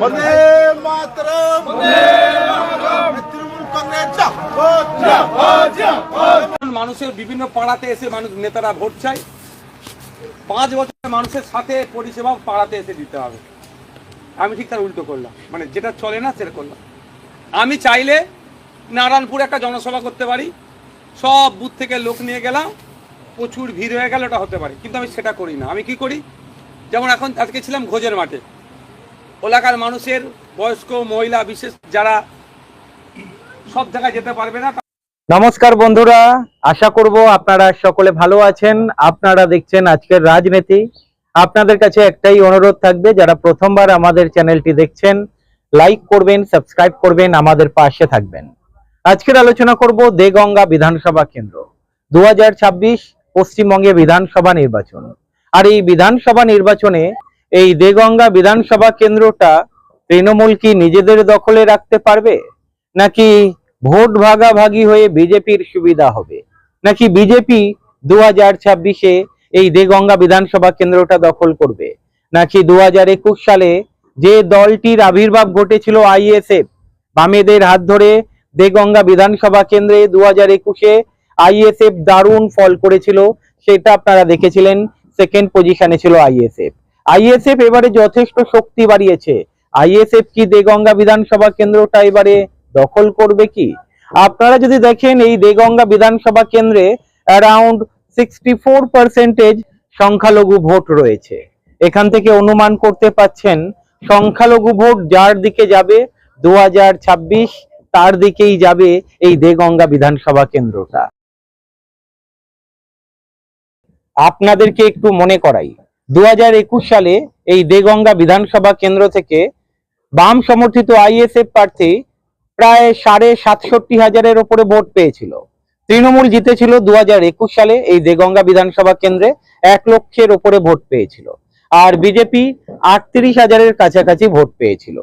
বন্দে মাতরম। তৃণমূল কংগ্রেস। মানুষের বিভিন্ন পাড়াতে এসে মানুষ নেতারা ভোট চায়। পাঁচ বছর মানুষের সাথে পরিষেবা পাড়াতে এসে দিতে হবে। আমি ঠিক তার উল্টো করলাম। মানে যেটা চলে না, সেটা করলাম। আমি চাইলে নারায়ণপুরে একটা জনসভা করতে পারি। সব বুথ থেকে লোক নিয়ে গেলাম। প্রচুর ভিড় হয়ে গেল, ওটা হতে পারে। কিন্তু আমি সেটা করি না। আমি কি করি? যেমন এখন আজকে ছিলাম ঘোজের মাঠে। এলাকার মানুষের বয়স্ক মহিলা বিশেষ যারা সব জায়গায় যেতে পারবে না নমস্কার বন্ধুরা, আশা করব আপনারা সকলে ভালো আছেন। আপনারা দেখছেন আজকের রাজনীতি। আপনাদের কাছে একটাই অনুরোধ থাকবে, যারা প্রথমবার আমাদের চ্যানেলটি দেখছেন, লাইক করবেন, সাবস্ক্রাইব করবেন, আমাদের পাশে থাকবেন। আজকের আলোচনা করব দেগঙ্গা বিধানসভা কেন্দ্র। দু হাজার ছাব্বিশ পশ্চিমবঙ্গে বিধানসভা নির্বাচন। আর এই বিধানসভা নির্বাচনে এই দেগঙ্গা বিধানসভা কেন্দ্রটা তৃণমূল কি নিজেদের দখলে রাখতে পারবে? নাকি ভোট ভাগাভাগি হয়ে বিজেপির সুবিধা হবে? নাকি বিজেপি দু হাজার ছাব্বিশে এই দেগঙ্গা বিধানসভা কেন্দ্রটা দখল করবে? নাকি দু হাজার একুশ সালে যে দলটির আবির্ভাব ঘটেছিল আইএসএফ, বামেদের হাত ধরে দেগঙ্গা বিধানসভা কেন্দ্রে দু হাজার একুশে আইএসএফ দারুণ ফল করেছিল, সেটা আপনারা দেখেছিলেন সেকেন্ড পজিশনে ছিল আইএসএফ। আইএসএফ এবারে যথেষ্ট শক্তি বাড়িয়েছে। আইএসএফ কি দেগঙ্গা বিধানসভা কেন্দ্রটা এবারে দখল করবে কি? আপনারা যদি দেখেন এই দেগঙ্গা বিধানসভা কেন্দ্রে অ্যারাউন্ড সিক্সটি ফোর পার্সেন্টেজ সংখ্যালঘু ভোট রয়েছে। এখান থেকে অনুমান করতে পাচ্ছেন, সংখ্যালঘু ভোট যার দিকে যাবে দু হাজার ছাব্বিশ, তার দিকেই যাবে এই দেগঙ্গা বিধানসভা কেন্দ্রটা। আপনাদেরকে একটু মনে করাই দু হাজার একুশ সালে এই দেগঙ্গা বিধানসভা কেন্দ্র থেকে বাম সমর্থিত আইএসএফ প্রার্থী প্রায় সাড়ে সাতষট্টি হাজারের ওপরে ভোট পেয়েছিল। তৃণমূল জিতেছিল দু একুশ সালে এই দেগঙ্গা বিধানসভা কেন্দ্রে এক লক্ষের ওপরে ভোট পেয়েছিল আর বিজেপি আটত্রিশ হাজারের কাছাকাছি ভোট পেয়েছিল।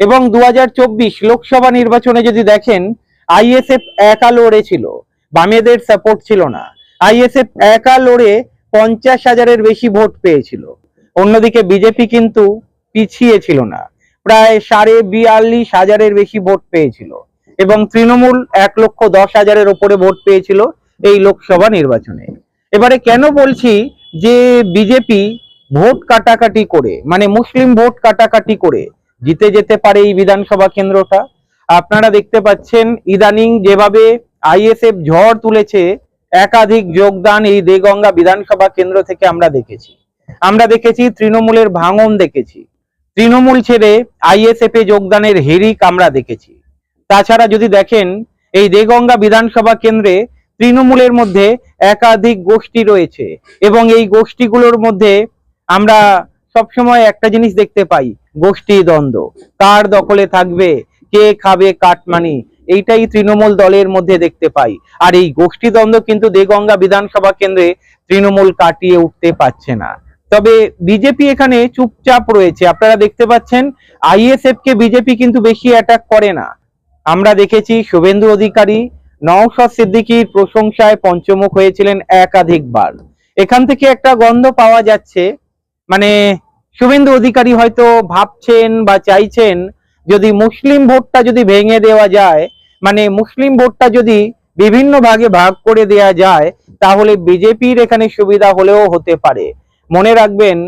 এবং দু হাজার চব্বিশ লোকসভা নির্বাচনে যদি দেখেন, আইএসএফ একা লড়েছিল বামেদের সাপোর্ট ছিল না। আইএসএফ একা লড়ে পঞ্চাশ হাজারের বেশি ভোট পেয়েছিল। অন্যদিকে বিজেপি কিন্তু পিছিয়ে ছিল না। প্রায় সাড়ে বিয়াল্লিশ হাজারের বেশি ভোট পেয়েছিল এবং তৃণমূল এক লক্ষ দশ হাজারের ওপরে ভোট পেয়েছিল এই লোকসভা নির্বাচনে। এবারে কেন বলছি যে বিজেপি ভোট কাটাকাটি করে মানে মুসলিম ভোট কাটাকাটি করে জিতে যেতে পারে এই বিধানসভা কেন্দ্রটা? আপনারা দেখতে পাচ্ছেন ইদানিং যেভাবে আইএসএফ ঝড় তুলেছে একাধিক যোগদান এই দেগঙ্গা বিধানসভা কেন্দ্র থেকে আমরা দেখেছি। আমরা দেখেছি, তৃণমূলের ভাঙন দেখেছি। তৃণমূল ছেড়ে আইএসএফ এ যোগদানের হেরিক আমরা দেখেছি। তাছাড়া যদি দেখেন, এই দেগঙ্গা বিধানসভা কেন্দ্রে তৃণমূলের মধ্যে একাধিক গোষ্ঠী রয়েছে এবং এই গোষ্ঠীগুলোর মধ্যে আমরা সবসময় একটা জিনিস দেখতে পাই, গোষ্ঠী দ্বন্দ্ব। কার দখলে থাকবে, কে খাবে কাটমানি এইটাই তৃণমূল দলের মধ্যে দেখতে পাই। আর এই গোষ্ঠী দ্বন্দ্ব কিন্তু দেগঙ্গা বিধানসভা কেন্দ্রে তৃণমূল কাটিয়ে উঠতে পারছে না। তবে বিজেপি এখানে চুপচাপ রয়েছে। আপনারা দেখতে পাচ্ছেন আইএসএফ কে বিজেপি কিন্তু বেশি অ্যাটাক করে না। আমরা দেখেছি শুভেন্দু অধিকারী, নওশাদ সিদ্দিকীর প্রশংসায় পঞ্চমুখ হয়েছিলেন একাধিকবার। এখান থেকে একটা গন্ধ পাওয়া যাচ্ছে মানে শুভেন্দু অধিকারী হয়তো ভাবছেন বা চাইছেন যদি মুসলিম ভোটটা যদি ভেঙে দেওয়া যায় মানে মুসলিম ভোটটা যদি বিভিন্ন ভাগে ভাগ করে দেয়া যায়, তাহলে বিজেপির এখানে সুবিধা হলেও হতে পারে। মনে রাখবেন,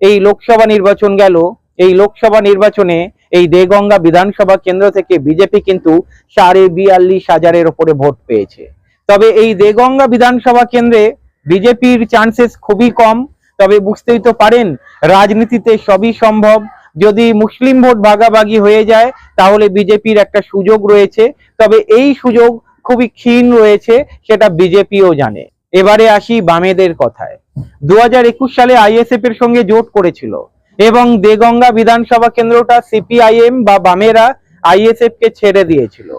এই লোকসভা নির্বাচন গেল, এই লোকসভা নির্বাচনে এই দেগঙ্গা বিধানসভা কেন্দ্র থেকে বিজেপি কিন্তু সাড়ে বিয়াল্লিশ হাজারের ওপরে ভোট পেয়েছে। তবে এই দেগঙ্গা বিধানসভা কেন্দ্রে বিজেপির চান্সেস খুবই কম। তবে বুঝতেই তো পারেন, রাজনীতিতে সবই সম্ভব। যদি মুসলিম ভোট ভাগাভাগি হয়ে যায়, তাহলে বিজেপির একটা সুযোগ রয়েছে। তবে এই সুযোগ খুবই ক্ষীণ রয়েছে, সেটা বিজেপিও জানে। এবারে আসি বামেদের কথায়। দুহাজার একুশ সালে আইএসএফ এর সঙ্গে জোট করেছিল এবং দেগঙ্গা বিধানসভা কেন্দ্রটা সিপিআইএম বা বামেরা আইএসএফ কে ছেড়ে দিয়েছিল।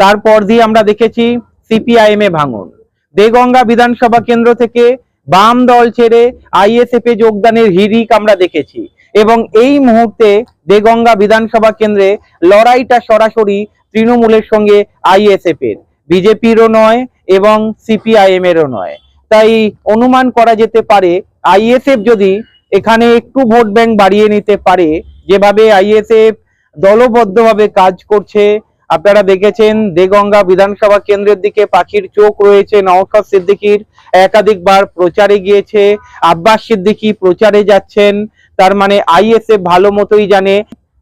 তারপর দিয়ে আমরা দেখেছি সিপিআইএম এ ভাঙন। দেগঙ্গা বিধানসভা কেন্দ্র থেকে বাম দল ছেড়ে আইএসএফ এ যোগদানের হিরিক আমরা দেখেছি। এবং এই মুহূর্তে দেগঙ্গা বিধানসভা কেন্দ্রে লড়াইটা সরাসরি তৃণমূলের সঙ্গে আইএসএফ এর বিজেপিরও নয় এবং সিপিআইএম এরও নয়। তাই অনুমান করা যেতে পারে, আইএসএফ যদি এখানে একটু ভোট ব্যাংক বাড়িয়ে নিতে পারে, যেভাবে আইএসএফ দলবদ্ধভাবে কাজ করছে, আপনারা দেখেছেন দেগঙ্গা বিধানসভা কেন্দ্রের দিকে পাখির চোখ রয়েছে, নওশাদ সিদ্দিকির। একাধিকবার প্রচারে গিয়েছে, আব্বাস সিদ্দিকি প্রচারে যাচ্ছেন তার মানে আইএসএফ ভালো মতোই জানে।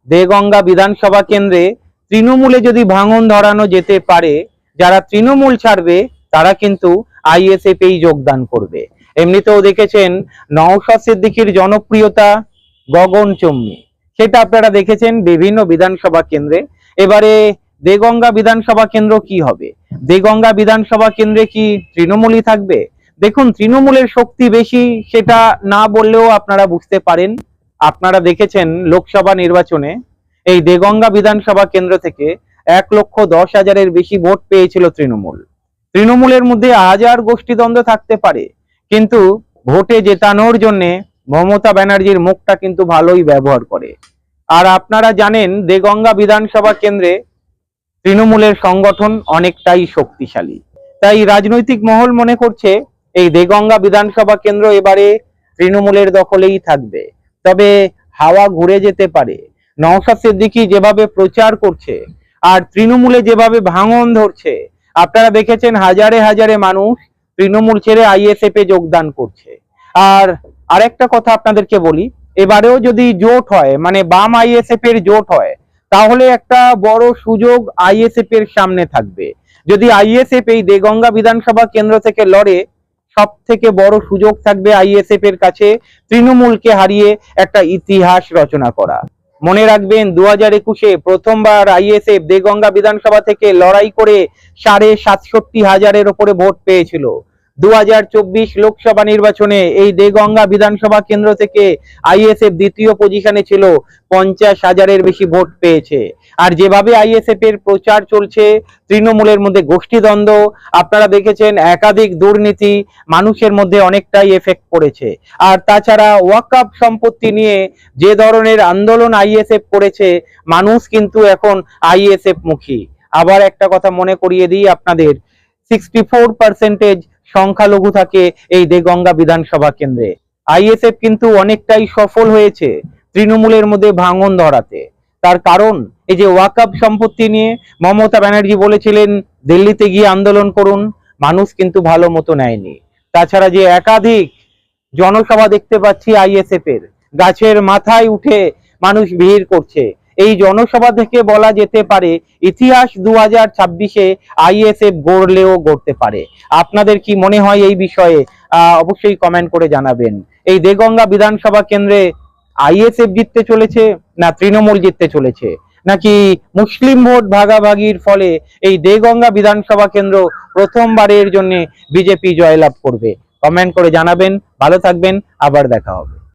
দেগঙ্গা বিধানসভা কেন্দ্রে তৃণমূলে যদি ভাঙন ধরানো যেতে পারে, যারা তৃণমূল ছাড়বে, তারা কিন্তু আইএসএফ এই যোগদান করবে। এমনিতেও দেখেছেন নওশাদ সিদ্দিকির জনপ্রিয়তা গগনচম্মী সেটা আপনারা দেখেছেন বিভিন্ন বিধানসভা কেন্দ্রে। এবারে দেগঙ্গা বিধানসভা কেন্দ্র কি হবে? দেগঙ্গা বিধানসভা কেন্দ্রে কি তৃণমূলই থাকবে? দেখুন, তৃণমূলের শক্তি বেশি, সেটা না বললেও আপনারা বুঝতে পারেন। আপনারা দেখেছেন লোকসভা নির্বাচনে এই দেগঙ্গা বিধানসভা কেন্দ্র থেকে এক লক্ষ দশ হাজারের বেশি ভোট পেয়েছিল তৃণমূল। তৃণমূলের মধ্যে হাজার গোষ্ঠীদ্বন্দ্ব থাকতে পারে, কিন্তু ভোটে জেতানোর জন্য মমতা ব্যানার্জির মুখটা কিন্তু ভালোই ব্যবহার করে। আর আপনারা জানেন, দেগঙ্গা বিধানসভা কেন্দ্রে তৃণমূলের সংগঠন অনেকটাই শক্তিশালী। তাই রাজনৈতিক মহল মনে করছে এই দেগঙ্গা বিধানসভা কেন্দ্র এবারে তৃণমূলের দখলেই থাকবে। তবে হাওয়া ঘুরে যেতে পারে। নওশাদ সিদ্দিকী যেভাবে প্রচার করছে আর তৃণমূলে যেভাবে ভাঙন ধরছে, আপনারা দেখেছেন হাজারে হাজারে মানুষ তৃণমূল ছেড়ে আইএসএফ এ যোগদান করছে। আর আরেকটা কথা আপনাদেরকে বলি, এবারেও যদি জোট হয় মানে বাম আইএসএফ এর জোট হয়, তাহলে একটা বড় সুযোগ আইএসএফ এর সামনে থাকবে। যদি আইএসএফ এই দেগঙ্গা বিধানসভা কেন্দ্র থেকে লড়ে সব থেকে বড় সুযোগ থাকবে আইএসএফ এর কাছে তৃণমূলকে হারিয়ে একটা ইতিহাস রচনা করা। মনে রাখবেন দু হাজার একুশে প্রথমবার আইএসএফ দেগঙ্গা বিধানসভা থেকে লড়াই করে সাড়ে সাতষট্টি হাজারের ওপরে ভোট পেয়েছিল। দু হাজার চব্বিশ লোকসভা নির্বাচনে এই দেগঙ্গা বিধানসভা কেন্দ্র থেকে আইএসএফ দ্বিতীয় পজিশনে ছিল, পঞ্চাশ হাজারের বেশি ভোট পেয়েছে। আর যেভাবে আইএসএফ এর প্রচার চলছে, তৃণমূলের মধ্যে গোষ্ঠীদ্বন্দ্ব আপনারা দেখেছেন একাধিক দুর্নীতি মানুষের মধ্যে অনেকটাই এফেক্ট পড়েছে। আর তাছাড়া ওয়াকআপ সম্পত্তি নিয়ে যে ধরনের আন্দোলন আইএসএফ করেছে, মানুষ কিন্তু এখন আইএসএফ মুখী। আবার একটা কথা মনে করিয়ে দিই আপনাদের সিক্সটি ফোর পার্সেন্টেজ সংখ্যালঘু থাকে এই দেগঙ্গা বিধানসভা কেন্দ্রে। আইএসএফ কিন্তু অনেকটাই সফল হয়েছে তৃণমূলের মধ্যে ভাঙন ধরাতে। তার কারণ এই যে ওয়াকআপ সম্পত্তি নিয়ে মমতা ব্যানার্জি বলেছিলেন, দিল্লিতে গিয়ে আন্দোলন করুন, মানুষ কিন্তু ভালো মতো নেয়নি। তাছাড়া যে একাধিক জনসভা দেখতে পাচ্ছি আইএসএফ এর গাছের মাথায় উঠে মানুষ ভিড় করছে। এই জনসভা থেকে বলা যেতে পারে, ইতিহাস দু হাজার ছাব্বিশে আইএসএফ গড়লেও গড়তে পারে। আপনাদের কি মনে হয় এই বিষয়ে? অবশ্যই কমেন্ট করে জানাবেন। এই দেগঙ্গা বিধানসভা কেন্দ্রে আইএসএফ জিততে চলেছে না তৃণমূল জিততে চলেছে? নাকি মুসলিম ভোট ভাগাভাগির ফলে এই দেগঙ্গা বিধানসভা কেন্দ্র প্রথমবারের জন্য বিজেপি জয়লাভ করবে? কমেন্ট করে জানাবেন, ভালো থাকবেন, আবার দেখা হবে।